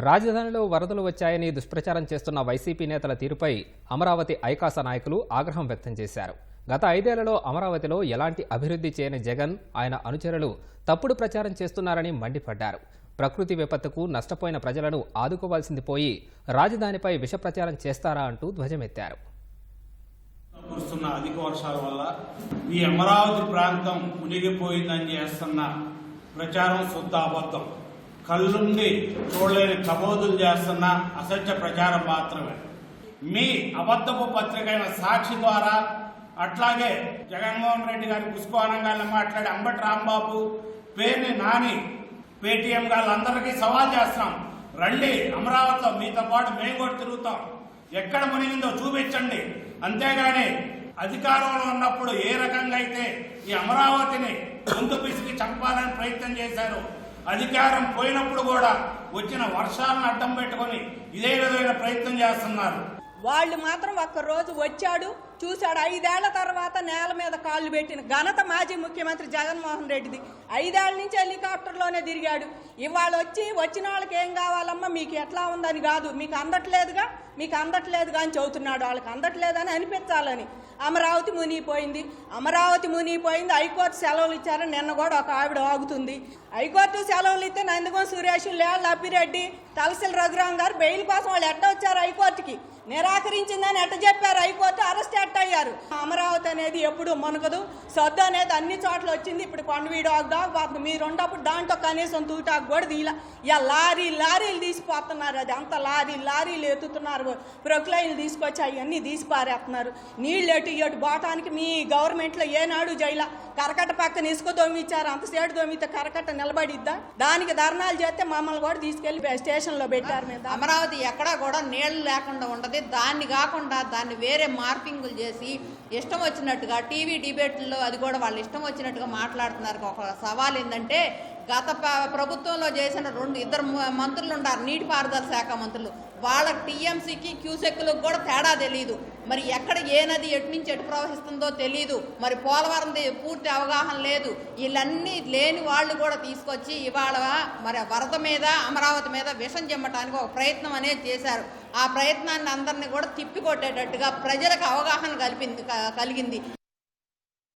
రాజధానిలో వరదలు వచ్చాయని దుష్ప్రచారం చేస్తున్న వైసీపీ నేతల తీరుపై అమరావతి ఐకాస నాయకులు ఆగ్రహం వ్యక్తం చేశారు. గత ఐదేళ్ళలో అమరావతిలో ఎలాంటి అభివృద్ధి చేయని జగన్ ఆయన అనుచరులు తప్పుడు ప్రచారం చేస్తున్నారని మండిపడ్డారు. ప్రకృతి విపత్తుకు నష్టపోయిన ప్రజలను ఆదుకోవాల్సింది పోయి రాజధానిపై విష ప్రచారం చేస్తారా అంటూ ధ్వజమెత్తారు. కురుస్తున్న అధిక వర్షాల వల్ల ఈ అమరావతి ప్రాంతం మునిగిపోయిందని చేస్తున్న ప్రచారం శుద్ధ అబద్ధం. కళ్ళుండి చూడలేని ప్రబోధులు చేస్తున్న అసత్య ప్రచారం మాత్రమే. మీ అబద్ధపు పత్రికైన సాక్షి ద్వారా అట్లాగే జగన్మోహన్ రెడ్డి గారి పుష్పవనంగానే మాట్లాడి అంబటి రాంబాబు పేరుని నాని పేటీఎం గాళ్ళందరికీ సవాల్ చేస్తున్నాం. రండి అమరావతిలో మీతో పాటు మేము కూడా తిరుగుతాం. ఎక్కడ మునిగిందో చూపించండి. అంతేగాని అధికారంలో ఉన్నప్పుడు ఏ రకంగా అయితే ఈ అమరావతిని ముందు పిసికి చంపాలని ప్రయత్నం చేశారు అధికారం పోయినప్పుడు కూడా వచ్చిన వర్షాలను అడ్డం పెట్టుకొని ఇదే విధమైన ప్రయత్నం చేస్తున్నారు. వాళ్ళు మాత్రం ఒక్క రోజు వచ్చాడు చూశాడు. ఐదేళ్ళ తర్వాత నేల మీద కాళ్ళు పెట్టిన ఘనత మాజీ ముఖ్యమంత్రి జగన్మోహన్ రెడ్డిది. ఐదేళ్ళ నుంచి హెలికాప్టర్లోనే తిరిగాడు. ఇవాళ వచ్చి వచ్చిన వాళ్ళకి ఏం కావాలమ్మా? మీకు ఎట్లా ఉందని కాదు. మీకు అందట్లేదుగా? మీకు అందట్లేదుగా అని చెబుతున్నాడు వాళ్ళకి అందట్లేదని అనిపించాలని. అమరావతి మునిగిపోయింది. అమరావతి మునిగిపోయింది. హైకోర్టు సెలవులు ఇచ్చారని నిన్న కూడా ఒక ఆవిడ ఆగుతుంది. హైకోర్టు సెలవులు ఇస్తే నందిగం సురేష్ లేళ్ళ అప్పిరెడ్డి తలసిల రఘురాం గారు బెయిల్ కోసం వాళ్ళు ఎట్ట వచ్చారు హైకోర్టుకి? నిరాకరించిందని ఎట్ట చెప్పారు హైకోర్టు? అరెస్ట్ ఎట్ట అయ్యారు అమరావతి అనేది ఎప్పుడు మునగదు. సద్దు అనేది అన్ని చోట్ల వచ్చింది. ఇప్పుడు కొండవీడు ఆగుదా మీరు ఉండప్పుడు దాంట్లో కనీసం తూటాకు కూడా ఇలా ఇక లారీ లారీలు తీసిపోతున్నారు అది. అంత లారీ లారీలు ఎత్తుతున్నారు. ప్రొక్లైన్లు తీసుకొచ్చి అవన్నీ తీసిపారేస్తున్నారు. నీళ్ళు ఎటు ఇటు పోవటానికి మీ గవర్నమెంట్లో ఏనాడు జైల. కరకట్ట పక్కన ఇసుక దోమిచ్చారు. అంత సేటు కరకట్ట నిలబడిద్దా? దానికి ధర్నాలు చేస్తే మమ్మల్ని కూడా తీసుకెళ్ళి స్టేషన్లో పెట్టారు మీద అమరావతి ఎక్కడా కూడా నీళ్ళు లేకుండా ఉండదు. దాన్ని కాకుండా దాన్ని వేరే మార్పింగులు చేసి ఇష్టం వచ్చినట్టుగా టీవీ డిబేట్లో అది కూడా వాళ్ళు ఇష్టం వచ్చినట్టుగా మాట్లాడుతున్నారు. ఒక సవాల్ ఏంటంటే గత ప్రభుత్వంలో చేసిన రెండు ఇద్దరు మంత్రులు ఉన్నారు నీటిపారుదల శాఖ మంత్రులు. వాళ్ళకి టీఎంసీకి క్యూసెక్కులకు కూడా తేడా తెలియదు మరి ఎక్కడ ఏ నది ఎటు నుంచి ఎటు ప్రవహిస్తుందో తెలియదు మరి పోలవరం పూర్తి అవగాహన లేదు. వీళ్ళన్నీ లేని వాళ్ళు కూడా తీసుకొచ్చి ఇవాళ మరి వరద మీద అమరావతి మీద విషం చెమ్మటానికి ఒక ప్రయత్నం అనేది చేశారు. ఆ ప్రయత్నాన్ని అందరినీ కూడా తిప్పికొట్టేటట్టుగా ప్రజలకు అవగాహన కలిపింది కలిగింది.